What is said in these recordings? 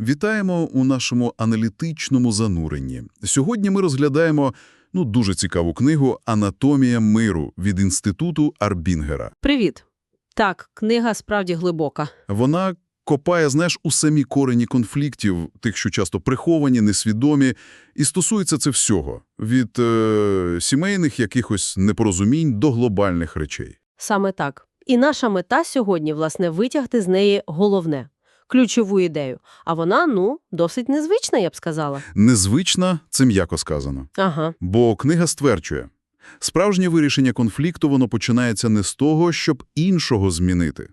Вітаємо у нашому аналітичному зануренні. Сьогодні ми розглядаємо ну, дуже цікаву книгу «Анатомія миру» від Інституту Арбінгера. Привіт. Так, книга справді глибока. Вона копає, знаєш, у самі корені конфліктів, тих, що часто приховані, несвідомі, і стосується це всього – від е, сімейних якихось непорозумінь до глобальних речей. Саме так. І наша мета сьогодні, власне, витягти з неї головне – ключову ідею. А вона, ну, досить незвична, я б сказала. Незвична – це м'яко сказано. Ага. Бо книга стверджує, справжнє вирішення конфлікту воно починається не з того, щоб іншого змінити.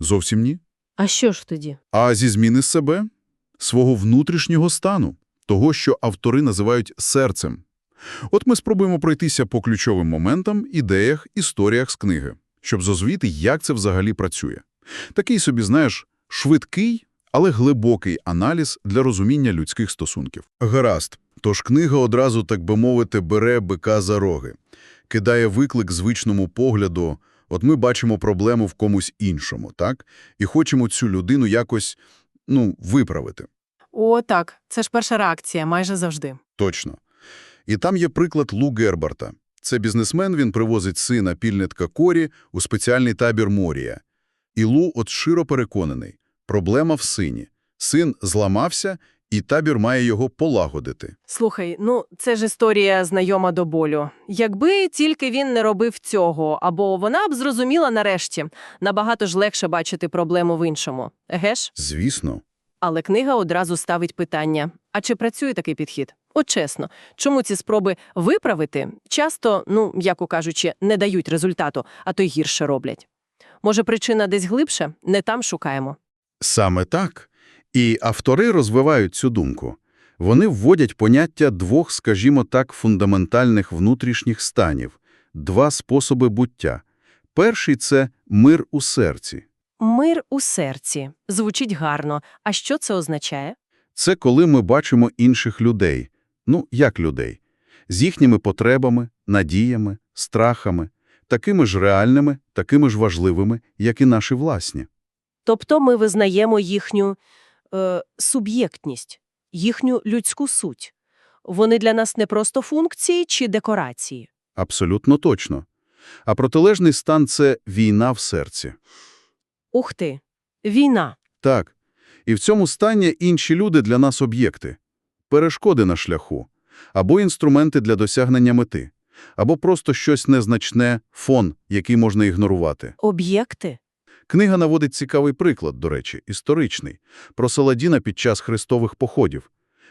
Зовсім ні. А що ж тоді? А зі зміни себе, свого внутрішнього стану, того, що автори називають серцем. От ми спробуємо пройтися по ключовим моментам, ідеях, історіях з книги, щоб зрозуміти, як це взагалі працює. Такий собі, знаєш, швидкий, але глибокий аналіз для розуміння людських стосунків. Гаразд. Тож книга одразу, так би мовити, бере бика за роги, кидає виклик звичному погляду, от ми бачимо проблему в комусь іншому, так? І хочемо цю людину якось, ну, виправити. О, так, це ж перша реакція, майже завжди. Точно. І там є приклад Лу Гербарта. Це бізнесмен, він привозить сина пільнитка Корі у спеціальний табір Морія. І Лу от широ переконаний. Проблема в сині. Син зламався, і табір має його полагодити. Слухай, ну це ж історія знайома до болю. Якби тільки він не робив цього, або вона б зрозуміла нарешті, набагато ж легше бачити проблему в іншому. Еге ж? Звісно. Але книга одразу ставить питання: а чи працює такий підхід? От чесно, чому ці спроби виправити часто, ну, яко кажучи, не дають результату, а то й гірше роблять? Може, причина десь глибше? Не там шукаємо. Саме так. І автори розвивають цю думку. Вони вводять поняття двох, скажімо так, фундаментальних внутрішніх станів, два способи буття. Перший – це мир у серці. Мир у серці. Звучить гарно. А що це означає? Це коли ми бачимо інших людей, ну, як людей, з їхніми потребами, надіями, страхами, такими ж реальними, такими ж важливими, як і наші власні. Тобто ми визнаємо їхню е, суб'єктність, їхню людську суть. Вони для нас не просто функції чи декорації. Абсолютно точно. А протилежний стан – це війна в серці. Ух ти! Війна. Так. І в цьому стані інші люди для нас об'єкти, перешкоди на шляху, або інструменти для досягнення мети, або просто щось незначне, фон, який можна ігнорувати. Об'єкти? Книга наводить цікавий приклад, до речі, історичний, про Саладіна під час хрестових походів.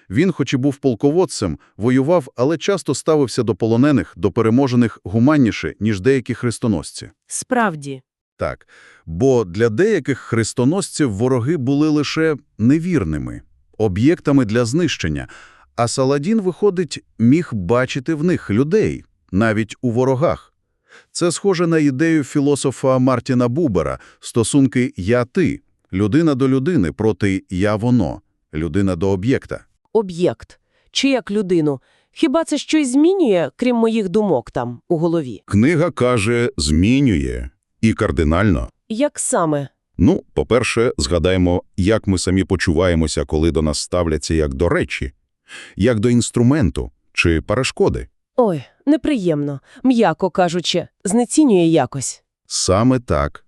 Він, хоч і був полководцем, воював, але часто ставився до полонених, до переможених гуманніше, ніж деякі хрестоносці. Справді. Так, бо для деяких хрестоносців вороги були лише невірними, об'єктами для знищення, а Саладін, виходить, міг бачити в них людей, навіть у ворогах. Це схоже на ідею філософа Мартіна Бубера стосунки «я-ти», людина до людини проти «я-воно», людина до об'єкта. об'єкт, чи як людину. Хіба це щось змінює, крім моїх думок там, у голові? Книга каже, змінює. І кардинально. Як саме? Ну, по-перше, згадаємо, як ми самі почуваємося, коли до нас ставляться як до речі, як до інструменту чи перешкоди. Ой, неприємно, м'яко кажучи, знецінює якось. Саме так.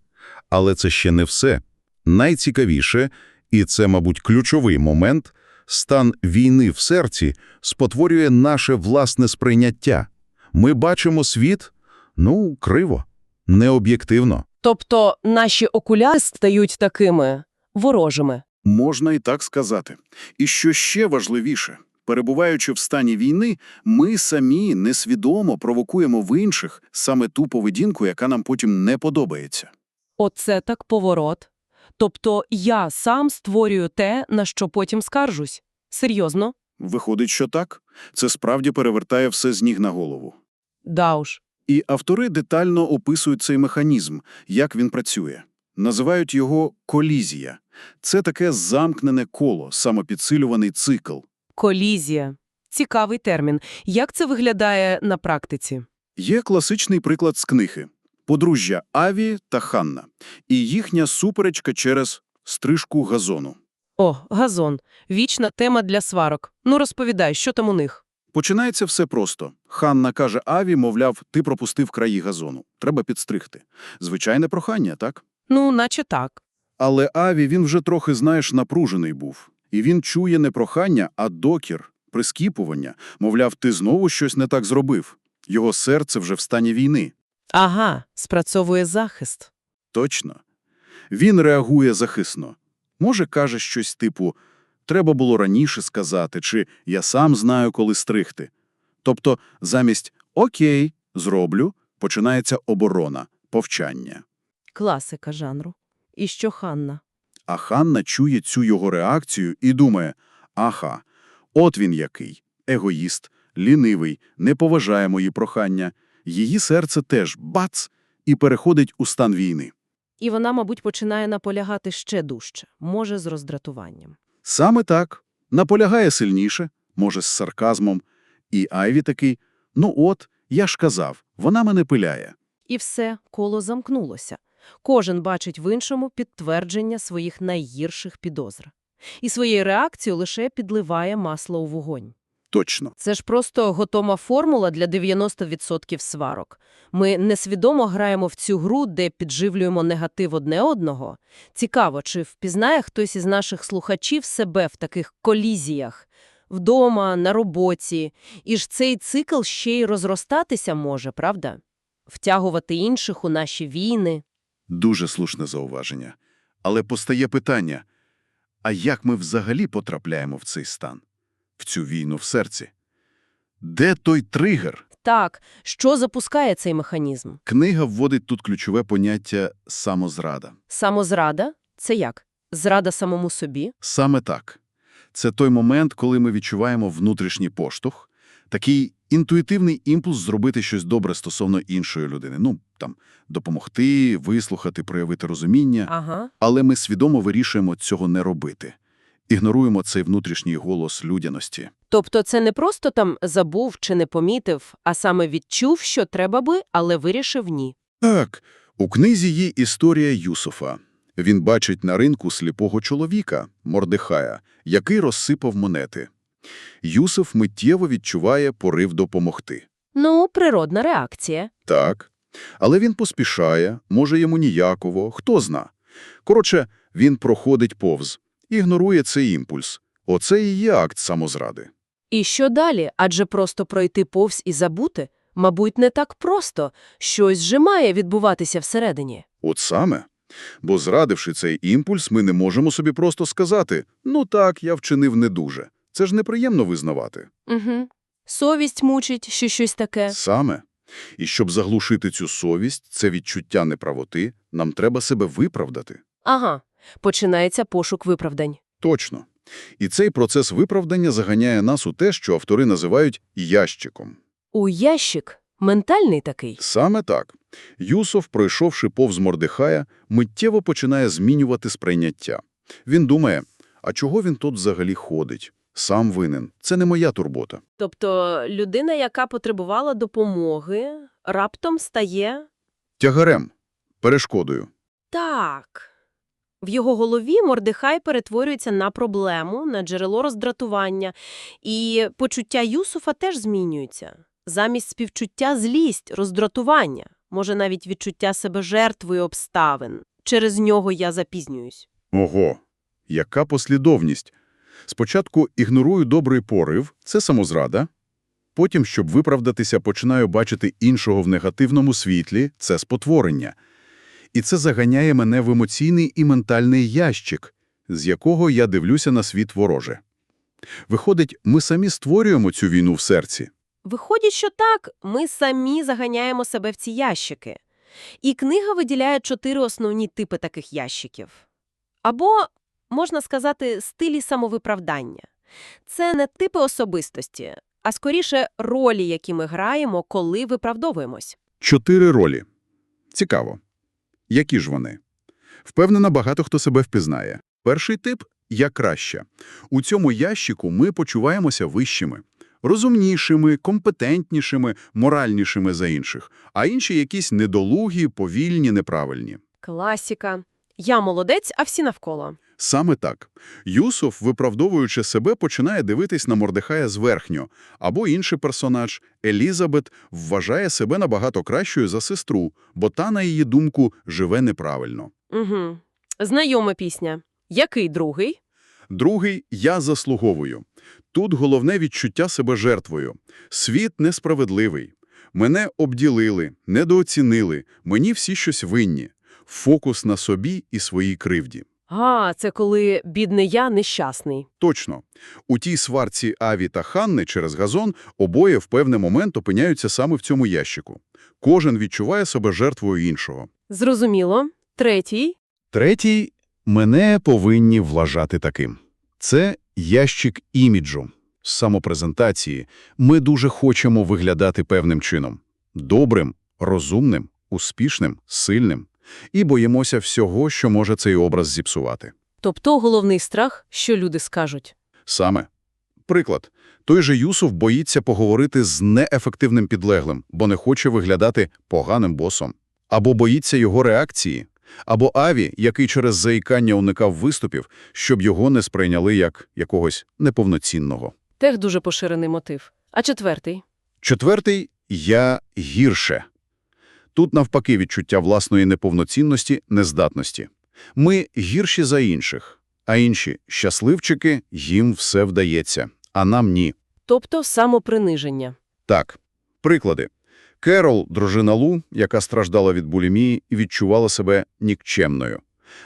Але це ще не все. Найцікавіше, і це, мабуть, ключовий момент, стан війни в серці спотворює наше власне сприйняття. Ми бачимо світ, ну, криво, необ'єктивно. Тобто наші окуляри стають такими ворожими. Можна і так сказати. І що ще важливіше, перебуваючи в стані війни, ми самі несвідомо провокуємо в інших саме ту поведінку, яка нам потім не подобається. Оце так поворот. Тобто я сам створюю те, на що потім скаржусь. Серйозно? Виходить, що так. Це справді перевертає все з ніг на голову. Да уж. І автори детально описують цей механізм, як він працює. Називають його колізія. Це таке замкнене коло, самопідсилюваний цикл. Колізія. Цікавий термін. Як це виглядає на практиці? Є класичний приклад з книги «Подружжя Аві та Ханна» і їхня суперечка через стрижку газону. О, газон. Вічна тема для сварок. Ну, розповідай, що там у них? Починається все просто. Ханна каже Аві, мовляв, ти пропустив краї газону. Треба підстригти. Звичайне прохання, так? Ну, наче так. Але Аві, він вже трохи, знаєш, напружений був. І він чує не прохання, а докір, прискіпування. Мовляв, ти знову щось не так зробив. Його серце вже в стані війни. Ага, спрацьовує захист. Точно. Він реагує захисно. Може, каже щось типу «треба було раніше сказати» чи «я сам знаю, коли стригти». Тобто замість «окей, зроблю» починається оборона, повчання. Класика жанру. І що Ханна? А Ханна чує цю його реакцію і думає «Аха, от він який, егоїст, лінивий, не поважає мої прохання». Її серце теж бац і переходить у стан війни. І вона, мабуть, починає наполягати ще дужче, може, з роздратуванням. Саме так. Наполягає сильніше, може, з сарказмом. І Айві такий, ну от, я ж казав, вона мене пиляє. І все, коло замкнулося. Кожен бачить в іншому підтвердження своїх найгірших підозр. І своєю реакцією лише підливає масло у вогонь. Точно. Це ж просто готова формула для 90% сварок. Ми несвідомо граємо в цю гру, де підживлюємо негатив одне одного. Цікаво, чи впізнає хтось із наших слухачів себе в таких колізіях? Вдома, на роботі. І ж цей цикл ще й розростатися може, правда? Втягувати інших у наші війни. Дуже слушне зауваження. Але постає питання, а як ми взагалі потрапляємо в цей стан? В цю війну в серці? Де той тригер? Так, що запускає цей механізм? Книга вводить тут ключове поняття «самозрада». Самозрада? Це як? Зрада самому собі? Саме так. Це той момент, коли ми відчуваємо внутрішній поштовх, такий інтуїтивний імпульс зробити щось добре стосовно іншої людини. Ну, там, допомогти, вислухати, проявити розуміння. Ага. Але ми свідомо вирішуємо цього не робити. Ігноруємо цей внутрішній голос людяності. Тобто це не просто там забув чи не помітив, а саме відчув, що треба би, але вирішив ні. Так, у книзі є історія Юсуфа. Він бачить на ринку сліпого чоловіка, Мордехая, який розсипав монети. Юсуф миттєво відчуває порив допомогти. Ну, природна реакція. Так. Але він поспішає, може йому ніяково, хто зна. Коротше, він проходить повз, ігнорує цей імпульс. Оце і є акт самозради. І що далі? Адже просто пройти повз і забути? Мабуть, не так просто. Щось же має відбуватися всередині. От саме. Бо зрадивши цей імпульс, ми не можемо собі просто сказати «ну так, я вчинив не дуже». Це ж неприємно визнавати. Угу. Совість мучить, що щось таке. Саме. І щоб заглушити цю совість, це відчуття неправоти, нам треба себе виправдати. Ага. Починається пошук виправдань. Точно. І цей процес виправдання заганяє нас у те, що автори називають «ящиком». У ящик ментальний такий. Саме так. Юсов, пройшовши повз Мордехая, миттєво починає змінювати сприйняття. Він думає, а чого він тут взагалі ходить? Сам винен. Це не моя турбота. Тобто людина, яка потребувала допомоги, раптом стає Тягарем. Перешкодою. Так. В його голові Мордехай перетворюється на проблему, на джерело роздратування, і почуття Юсуфа теж змінюється. Замість співчуття – злість, роздратування, може навіть відчуття себе жертвою обставин. Через нього я запізнююсь. Ого, яка послідовність. Спочатку ігнорую добрий порив – це самозрада. Потім, щоб виправдатися, починаю бачити іншого в негативному світлі – це спотворення. І це заганяє мене в емоційний і ментальний ящик, з якого я дивлюся на світ вороже. Виходить, ми самі створюємо цю війну в серці. Виходить, що так, ми самі заганяємо себе в ці ящики. І книга виділяє чотири основні типи таких ящиків. Або, можна сказати, стилі самовиправдання. Це не типи особистості, а скоріше ролі, які ми граємо, коли виправдовуємось. Чотири ролі. Цікаво. Які ж вони? Впевнена, багато хто себе впізнає. Перший тип – «я краще». У цьому ящику ми почуваємося вищими. Розумнішими, компетентнішими, моральнішими за інших. А інші якісь недолугі, повільні, неправильні. Класіка. Я молодець, а всі навколо. Саме так. Юсуф, виправдовуючи себе, починає дивитись на Мордехая зверхньо, або інший персонаж, Елізабет, вважає себе набагато кращою за сестру, бо та, на її думку, живе неправильно. Угу. Знайома пісня. Який другий? Другий – «я заслуговую». Тут головне відчуття себе жертвою. Світ несправедливий. Мене обділили, недооцінили, мені всі щось винні. Фокус на собі і своїй кривді. А, це коли бідний я нещасний. Точно. У тій сварці Аві та Ханни через газон обоє в певний момент опиняються саме в цьому ящику. Кожен відчуває себе жертвою іншого. Зрозуміло. Третій. Третій – мене повинні вважати таким. Це ящик іміджу. Самопрезентації ми дуже хочемо виглядати певним чином. Добрим, розумним, успішним, сильним. І боїмося всього, що може цей образ зіпсувати. Тобто головний страх, що люди скажуть. Саме. Приклад. Той же Юсуф боїться поговорити з неефективним підлеглим, бо не хоче виглядати поганим босом. Або боїться його реакції. Або Аві, який через заїкання уникав виступів, щоб його не сприйняли як якогось неповноцінного. Тех дуже поширений мотив. А четвертий? Четвертий – «я гірше». Тут навпаки відчуття власної неповноцінності, нездатності. Ми гірші за інших, а інші – щасливчики, їм все вдається, а нам ні. Тобто самоприниження. Так, приклади. Керол, дружина Лу, яка страждала від булімії і відчувала себе нікчемною.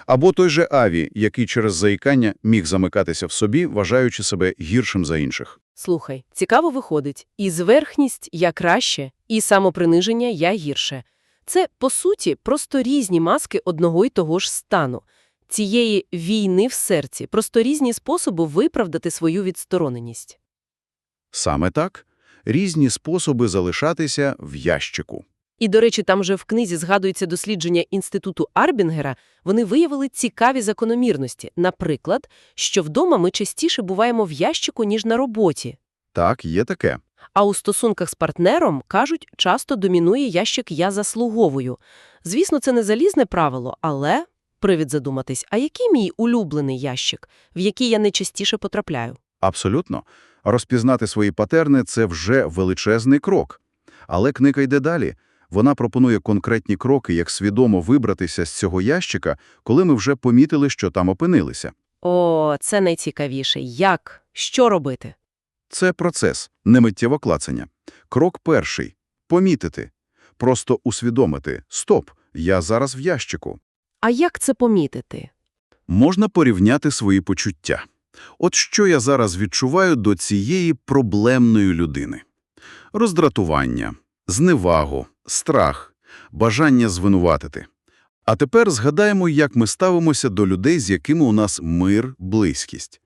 Або той же Аві, який через заїкання міг замикатися в собі, вважаючи себе гіршим за інших. Слухай, цікаво виходить. І зверхність я краще, і самоприниження я гірше. Це, по суті, просто різні маски одного й того ж стану. Цієї війни в серці, просто різні способи виправдати свою відстороненість. Саме так. Різні способи залишатися в ящику. І, до речі, там же в книзі згадується дослідження Інституту Арбінгера, вони виявили цікаві закономірності. Наприклад, що вдома ми частіше буваємо в ящику, ніж на роботі. Так, є таке. А у стосунках з партнером, кажуть, часто домінує ящик «я заслуговую». Звісно, це не залізне правило, але привід задуматись, а який мій улюблений ящик, в який я найчастіше потрапляю? Абсолютно. Розпізнати свої патерни – це вже величезний крок. Але книга йде далі. Вона пропонує конкретні кроки, як свідомо вибратися з цього ящика, коли ми вже помітили, що там опинилися. О, це найцікавіше. Як? Що робити? Це процес, не миттєво клацання. Крок перший – помітити. Просто усвідомити – стоп, я зараз в ящику. А як це помітити? Можна порівняти свої почуття. От що я зараз відчуваю до цієї проблемної людини. Роздратування, зневагу, страх, бажання звинуватити. А тепер згадаємо, як ми ставимося до людей, з якими у нас мир, близькість.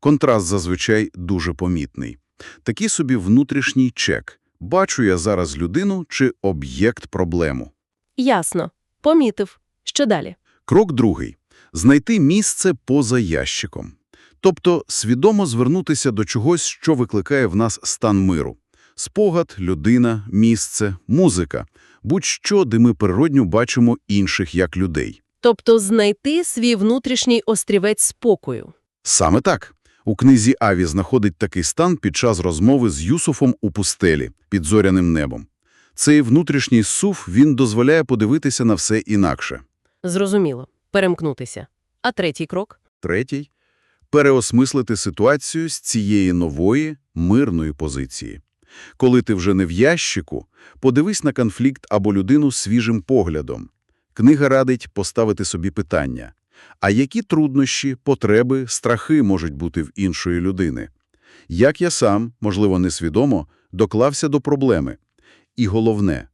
Контраст зазвичай дуже помітний. Такий собі внутрішній чек. Бачу я зараз людину чи об'єкт проблему. Ясно. Помітив. Що далі? Крок другий – знайти місце поза ящиком. Тобто свідомо звернутися до чогось, що викликає в нас стан миру. Спогад, людина, місце, музика – будь-що, де ми природньо бачимо інших як людей. Тобто знайти свій внутрішній острівець спокою. Саме так. У книзі Аві знаходить такий стан під час розмови з Юсуфом у пустелі під зоряним небом. Цей внутрішній суф він дозволяє подивитися на все інакше. Зрозуміло. Перемкнутися. А третій крок? Третій – переосмислити ситуацію з цієї нової, мирної позиції. Коли ти вже не в ящику, подивись на конфлікт або людину свіжим поглядом. Книга радить поставити собі питання. А які труднощі, потреби, страхи можуть бути в іншої людини? Як я сам, можливо, несвідомо, доклався до проблеми? І головне,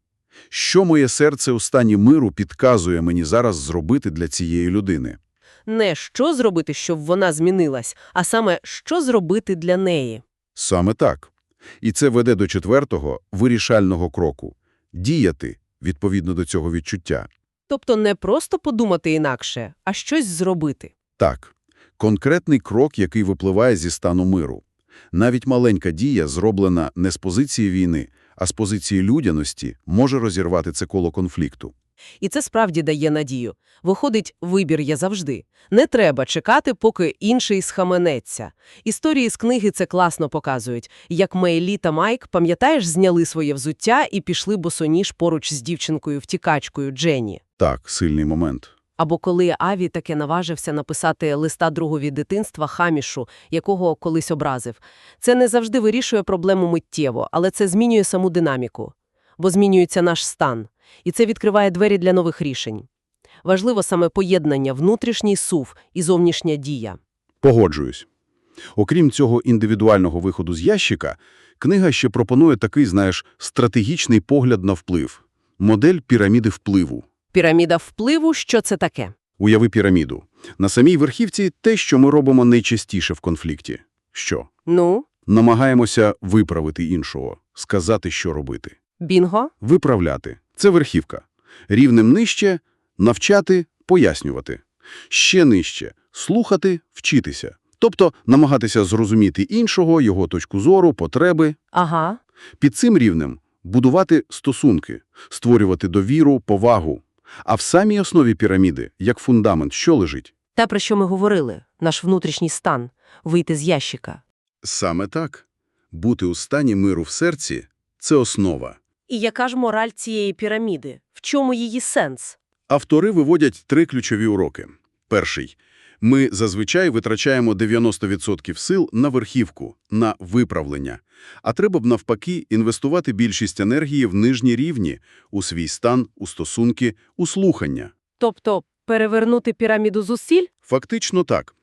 що моє серце у стані миру підказує мені зараз зробити для цієї людини? Не що зробити, щоб вона змінилась, а саме, що зробити для неї. Саме так. І це веде до четвертого, вирішального кроку – діяти відповідно до цього відчуття. Тобто не просто подумати інакше, а щось зробити. Так, конкретний крок, який випливає зі стану миру. Навіть маленька дія, зроблена не з позиції війни, а з позиції людяності, може розірвати це коло конфлікту. І це справді дає надію. Виходить, вибір є завжди. Не треба чекати, поки інший схаменеться. Історії з книги це класно показують. Як Мейлі та Майк, пам'ятаєш, зняли своє взуття і пішли босоніж поруч з дівчинкою-втікачкою Дженні. Так, сильний момент. Або коли Аві таки наважився написати листа другові дитинства Хамішу, якого колись образив. Це не завжди вирішує проблему миттєво, але це змінює саму динаміку. Бо змінюється наш стан. І це відкриває двері для нових рішень. Важливо саме поєднання внутрішній сув і зовнішня дія. Погоджуюсь. Окрім цього індивідуального виходу з ящика, книга ще пропонує такий, знаєш, стратегічний погляд на вплив. Модель піраміди впливу. Піраміда впливу – що це таке? Уяви піраміду. На самій верхівці те, що ми робимо найчастіше в конфлікті. Що? Ну, Намагаємося виправити іншого, сказати, що робити. бінго? Виправляти – це верхівка. Рівнем нижче – навчати, пояснювати. Ще нижче – слухати, вчитися. Тобто намагатися зрозуміти іншого, його точку зору, потреби. Ага. Під цим рівнем – будувати стосунки, створювати довіру, повагу. А в самій основі піраміди, як фундамент, що лежить? Те, про що ми говорили, наш внутрішній стан – вийти з ящика. Саме так. Бути у стані миру в серці – це основа. І яка ж мораль цієї піраміди? В чому її сенс? Автори виводять три ключові уроки. Перший. Ми зазвичай витрачаємо 90% сил на верхівку, на виправлення. А треба б навпаки інвестувати більшість енергії в нижні рівні, у свій стан, у стосунки, у слухання. Тобто перевернути піраміду зусиль? Фактично так.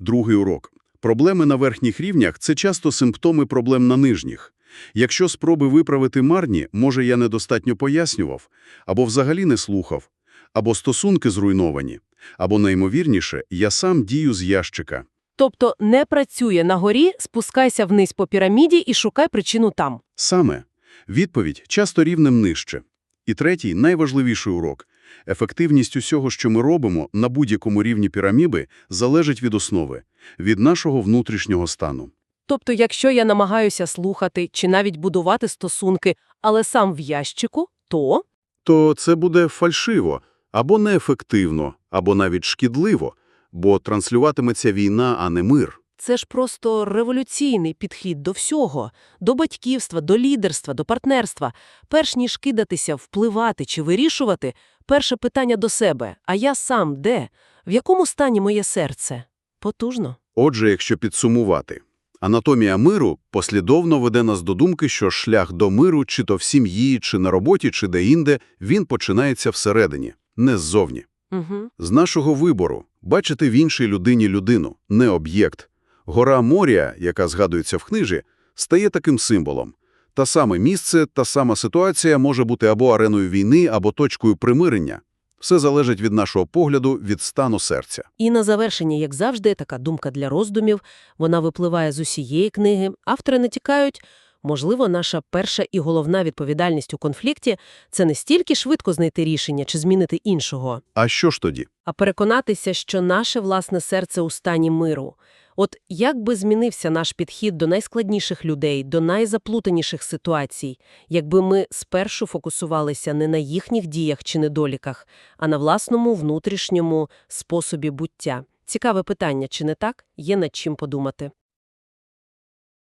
Другий урок. Проблеми на верхніх рівнях – це часто симптоми проблем на нижніх. Якщо спроби виправити марні, може я недостатньо пояснював, або взагалі не слухав, або стосунки зруйновані, або, найімовірніше, я сам дію з ящика. Тобто не працює на горі, спускайся вниз по піраміді і шукай причину там. Саме. Відповідь часто рівнем нижче. І третій, найважливіший урок. Ефективність усього, що ми робимо на будь-якому рівні піраміди, залежить від основи, від нашого внутрішнього стану. Тобто, якщо я намагаюся слухати чи навіть будувати стосунки, але сам в ящику, то то це буде фальшиво, або неефективно, або навіть шкідливо, бо транслюватиметься війна, а не мир. це ж просто революційний підхід до всього – до батьківства, до лідерства, до партнерства. Перш ніж кидатися, впливати чи вирішувати, перше питання до себе – а я сам де? В якому стані моє серце? Потужно. Отже, якщо підсумувати, анатомія миру послідовно веде нас до думки, що шлях до миру, чи то в сім'ї, чи на роботі, чи де-інде, він починається всередині, не ззовні. Угу. З нашого вибору – бачити в іншій людині людину, не об'єкт. Гора Морія, яка згадується в книжі, стає таким символом. Та саме місце, та сама ситуація може бути або ареною війни, або точкою примирення. Все залежить від нашого погляду, від стану серця. І на завершення, як завжди, така думка для роздумів. Вона випливає з усієї книги. Автори натякають, можливо, наша перша і головна відповідальність у конфлікті – це не стільки швидко знайти рішення чи змінити іншого, А що ж тоді? а переконатися, що наше власне серце у стані миру. От як би змінився наш підхід до найскладніших людей, до найзаплутаніших ситуацій, якби ми спершу фокусувалися не на їхніх діях чи недоліках, а на власному внутрішньому способі буття. Цікаве питання, чи не так? Є над чим подумати.